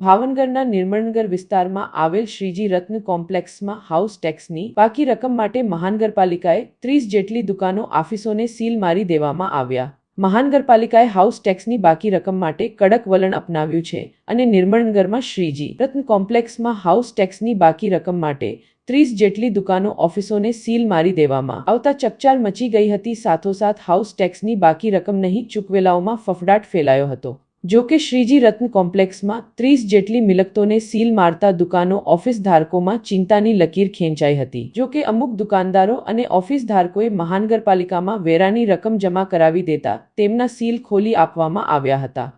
ભાવનગરના નિર્મળનગર વિસ્તારમાં આવેલ શ્રીજી રત્ન કોમ્પ્લેક્સમાં હાઉસ ટેક્સની બાકી રકમ માટે મહાનગરપાલિકાએ ત્રીસ જેટલી દુકાનો ઓફિસોને સીલ મારી દેવામાં આવ્યા. મહાનગરપાલિકાએ હાઉસ ટેક્સની બાકી રકમ માટે કડક વલણ અપનાવ્યું છે અને નિર્મળનગરમાં શ્રીજી રત્ન કોમ્પ્લેક્સમાં હાઉસ ટેક્સની બાકી રકમ માટે ત્રીસ જેટલી દુકાનો ઓફિસોને સીલ મારી દેવામાં આવતા ચકચાર મચી ગઈ હતી. સાથોસાથ હાઉસ ટેક્સની બાકી રકમ નહીં ચૂકવેલાઓમાં ફફડાટ ફેલાયો હતો. જો કે શ્રીજી રત્ન કોમ્પ્લેક્સમાં ત્રીસ જેટલી મિલકતોને સીલ મારતા દુકાનો ઓફિસ ધારકોમાં ચિંતાની લકીર ખેંચાઈ હતી. જો કે અમુક દુકાનદારો અને ઓફિસ ધારકોએ મહાનગરપાલિકામાં વેરાની રકમ જમા કરાવી દેતા તેમના સીલ ખોલી આપવામાં આવ્યા હતા.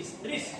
Isso.